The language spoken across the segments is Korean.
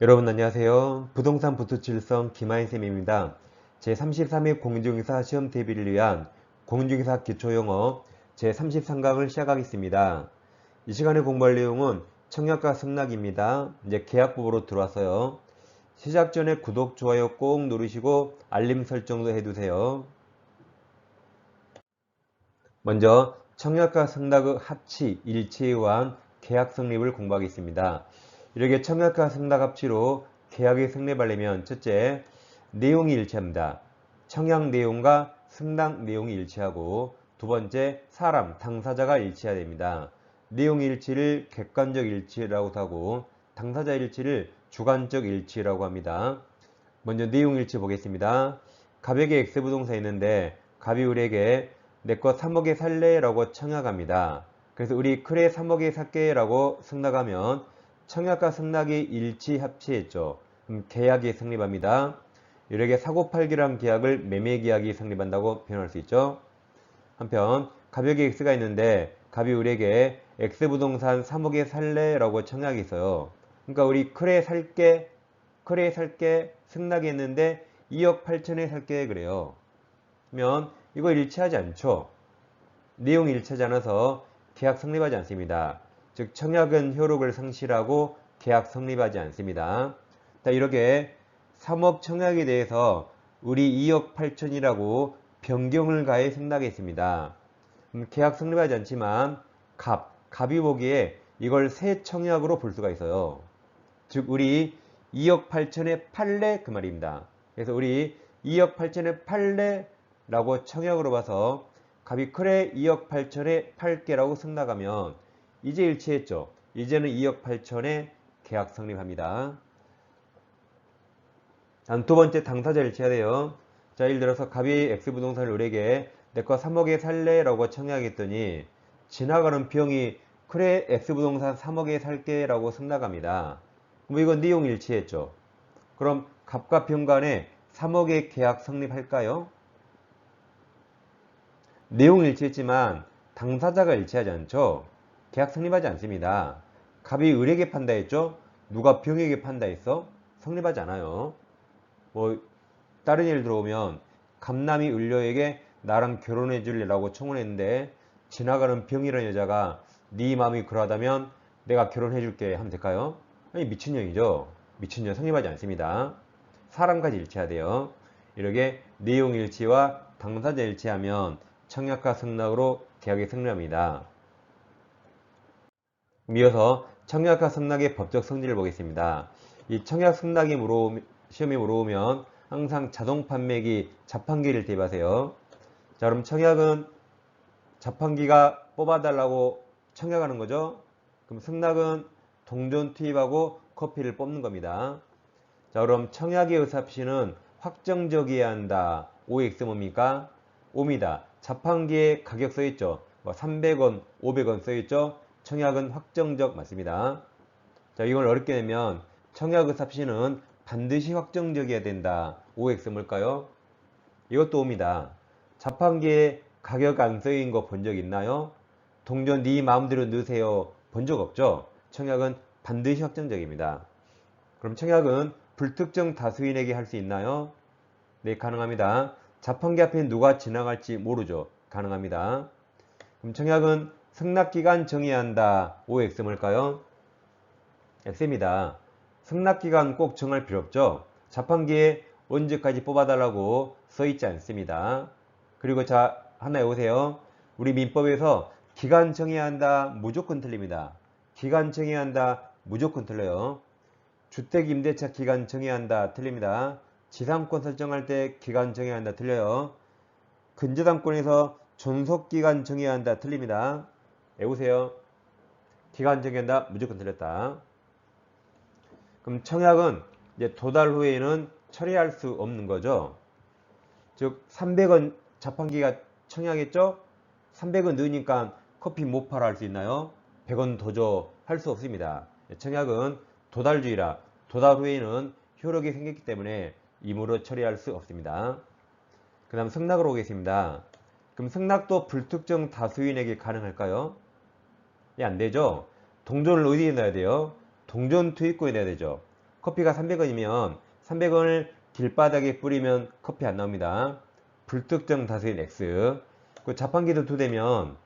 여러분 안녕하세요. 부동산 부투칠성 김하인쌤입니다. 제33회 공중기사 시험 대비를 위한 공중기사 기초영어 제33강을 시작하겠습니다. 이 시간에 공부할 내용은 청약과 승낙입니다. 이제 계약부로 들어왔어요. 시작 전에 구독, 좋아요 꼭 누르시고 알림 설정도 해두세요. 먼저 청약과 승낙의 합치, 일치에 의한 계약 성립을 공부하겠습니다. 이렇게 청약과 승낙 합치로 계약이 성립하려면 첫째, 내용이 일치합니다. 청약 내용과 승낙 내용이 일치하고 두 번째, 사람, 당사자가 일치해야 됩니다. 내용 일치를 객관적 일치라고 하고 당사자 일치를 주관적 일치라고 합니다. 먼저 내용 일치 보겠습니다. 갑에게 X부동산 있는데 갑이 우리에게 내 거 3억에 살래 라고 청약합니다. 그래서 우리 그래 3억에 살게 라고 승낙하면 청약과 승낙이 일치 합치했죠. 그럼 계약이 성립합니다. 이렇게 사고팔기란 계약을 매매계약이 성립한다고 표현할 수 있죠. 한편 가격이 X가 있는데 갑이 우리에게 X부동산 3억에 살래 라고 청약이 있어요. 그러니까 우리 그래 살게 그래 살게 승낙이 했는데 2억 8천에 살게 그래요. 그러면 이거 일치하지 않죠. 내용이 일치하지 않아서 계약 성립하지 않습니다. 즉 청약은 효력을 상실하고 계약 성립하지 않습니다. 자 이렇게 3억 청약에 대해서 우리 2억 8천이라고 변경을 가해 승낙했습니다. 음, 계약 성립하지 않지만 갑, 갑이 보기에 이걸 새 청약으로 볼 수가 있어요. 즉 우리 2억 8천에 팔래 그 말입니다. 그래서 우리 2억 8천에 팔래 라고 청약으로 봐서 갑이 그래 2억 8천에 팔게라고 승낙하면 이제 일치했죠. 이제는 2억 8천에 계약 성립합니다. 다음 두 번째 당사자 일치해야 돼요. 자, 예를 들어서 갑이 X부동산을 우리에게 내 거 3억에 살래? 라고 청약했더니 지나가는 병이 그래 X부동산 3억에 살게 라고 승낙합니다. 그럼 이건 내용 일치했죠. 그럼 갑과 병 간에 3억의 계약 성립할까요? 내용 일치했지만 당사자가 일치하지 않죠. 계약 성립하지 않습니다. 갑이 을에게 판다 했죠? 누가 병에게 판다 했어? 성립하지 않아요. 뭐 다른 예를 들어보면 감남이 을려에게 나랑 결혼해 줄래라고 청혼했는데 지나가는 병이라는 여자가 네 마음이 그러하다면 내가 결혼해 줄게 하면 될까요? 아니 미친년이죠. 미친년 성립하지 않습니다. 사람까지 일치해야 돼요. 이렇게 내용 일치와 당사자 일치하면 청약과 승낙으로 계약이 성립합니다. 이어서 청약과 승낙의 법적 성질을 보겠습니다. 이 청약 승낙이 물어오, 시험이 물어오면 항상 자동 판매기 자판기를 대입하세요. 자 그럼 청약은 자판기가 뽑아달라고 청약하는 거죠. 그럼 승낙은 동전 투입하고 커피를 뽑는 겁니다. 자 그럼 청약의 의사표시는 확정적이어야 한다. OX 뭡니까? 옵니다. 자판기에 가격 써있죠. 뭐 300원, 500원 써있죠. 청약은 확정적 맞습니다. 자 이걸 어렵게 되면 청약 의사표시는 반드시 확정적이어야 된다. OX 뭘까요? 이것도 옵니다. 자판기에 가격 안 써인 거 본 적 있나요? 동전 네 마음대로 넣으세요. 본 적 없죠? 청약은 반드시 확정적입니다. 그럼 청약은 불특정 다수인에게 할 수 있나요? 네, 가능합니다. 자판기 앞에 누가 지나갈지 모르죠. 가능합니다. 그럼 청약은 승낙기간 정해야 한다. OX 뭘까요? X입니다. 승낙기간 꼭 정할 필요 없죠. 자판기에 언제까지 뽑아달라고 써있지 않습니다. 그리고 자 하나 해보세요. 우리 민법에서 기간 정해야 한다. 무조건 틀립니다. 기간 정해야 한다. 무조건 틀려요. 주택 임대차 기간 정해야 한다. 틀립니다. 지상권 설정할 때 기간 정해야 한다. 틀려요. 근저당권에서 존속기간 정해야 한다. 틀립니다. 외우세요. 기간 정해야 한다. 무조건 틀렸다. 그럼 청약은 이제 도달 후에는 처리할 수 없는 거죠. 즉 300원 자판기가 청약했죠? 300원 넣으니까 커피 못 팔아 할 수 있나요? 100원 더 줘 할 수 없습니다. 청약은 도달주의라 도달 후에는 효력이 생겼기 때문에 임으로 처리할 수 없습니다. 그 다음 승낙으로 오겠습니다. 그럼 승낙도 불특정 다수인에게 가능할까요? 예, 안 되죠. 동전을 어디에 넣어야 돼요? 동전 투입구에 넣어야 되죠. 커피가 300원이면 300원을 길바닥에 뿌리면 커피 안 나옵니다. 불특정 다수인 X. 그 자판기도 두 대면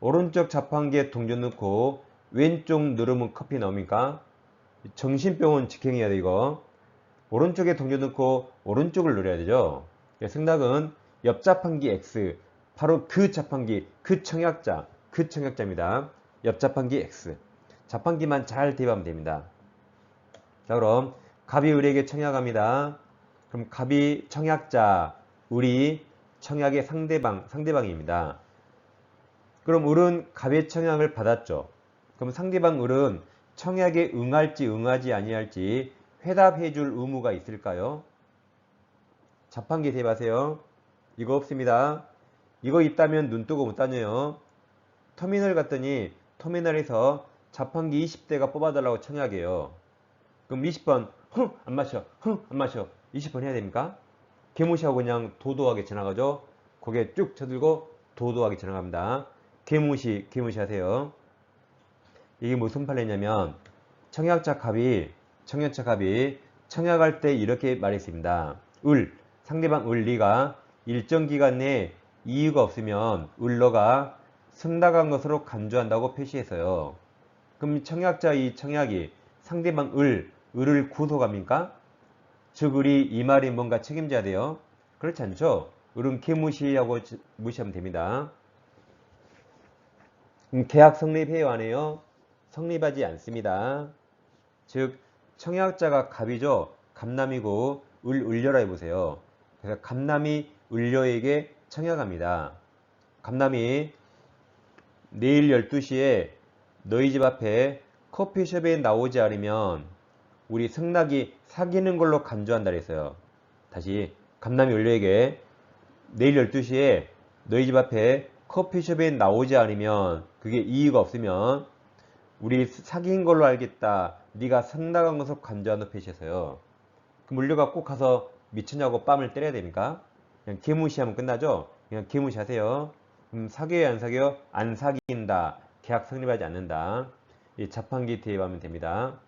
오른쪽 자판기에 동전 넣고 왼쪽 누르면 커피 나옵니까? 정신병원 직행해야 돼 이거. 오른쪽에 동전 넣고 오른쪽을 누려야 되죠. 승낙은 옆 자판기 X. 바로 그 자판기, 그 청약자, 그 청약자입니다. 옆 자판기 X. 자판기만 잘 대입하면 됩니다. 자 그럼 갑이 을에게 청약합니다. 그럼 갑이 청약자, 을이 청약의 상대방, 상대방입니다. 그럼 을은 갑의 청약을 받았죠. 그럼 상대방 을은 청약에 응할지 응하지 아니할지 회답해 줄 의무가 있을까요? 자판기 대입하세요. 이거 없습니다. 이거 있다면 눈 뜨고 못 다녀요. 터미널 갔더니 터미널에서 자판기 20대가 뽑아달라고 청약해요. 그럼 20번 흥안 마셔 흥안 마셔 20번 해야 됩니까? 개무시하고 그냥 도도하게 지나가죠. 고개 쭉 쳐들고 도도하게 지나갑니다. 개무시 개무시 하세요. 이게 무슨 판례냐면 청약자 갑이 청약자 갑이 청약할 때 이렇게 말했습니다. 을 상대방 을 리가 일정 기간 내에 이유가 없으면 을러가 승낙한 것으로 간주한다고 표시했어요. 그럼 청약자 이 청약이 상대방 을, 을을 구속합니까? 즉 을이 이 말이 뭔가 책임져야 돼요. 그렇지 않죠? 을은 개무시하고 지- 무시하면 됩니다. 음, 계약 성립해요 안 해요? 성립하지 않습니다. 즉 청약자가 갑이죠. 갑남이고 을 을려라 해보세요. 그래서 갑남이 을려에게 청약합니다. 갑남이 내일 12시에 너희 집 앞에 커피숍에 나오지 않으면 우리 승낙이 사귀는 걸로 간주한다 그랬어요. 다시 감남이 을려에게 내일 12시에 너희 집 앞에 커피숍에 나오지 않으면 그게 이의가 없으면 우리 사귄 걸로 알겠다. 네가 승낙한 것으로 간주한다 표시해서요. 그럼 을려가 꼭 가서 미쳤냐고 뺨을 때려야 됩니까? 그냥 개무시하면 끝나죠? 그냥 개무시하세요. 그럼 사귀어요 안 사귀어요? 안 사귄다. 계약 성립하지 않는다. 이 자판기 대입하면 됩니다.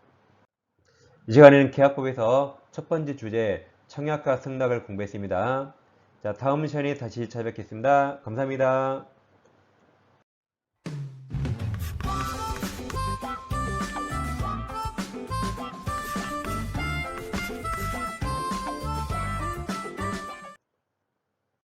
이 시간에는 계약법에서 첫 번째 주제 청약과 승낙을 공부했습니다. 자, 다음 시간에 다시 찾아뵙겠습니다. 감사합니다.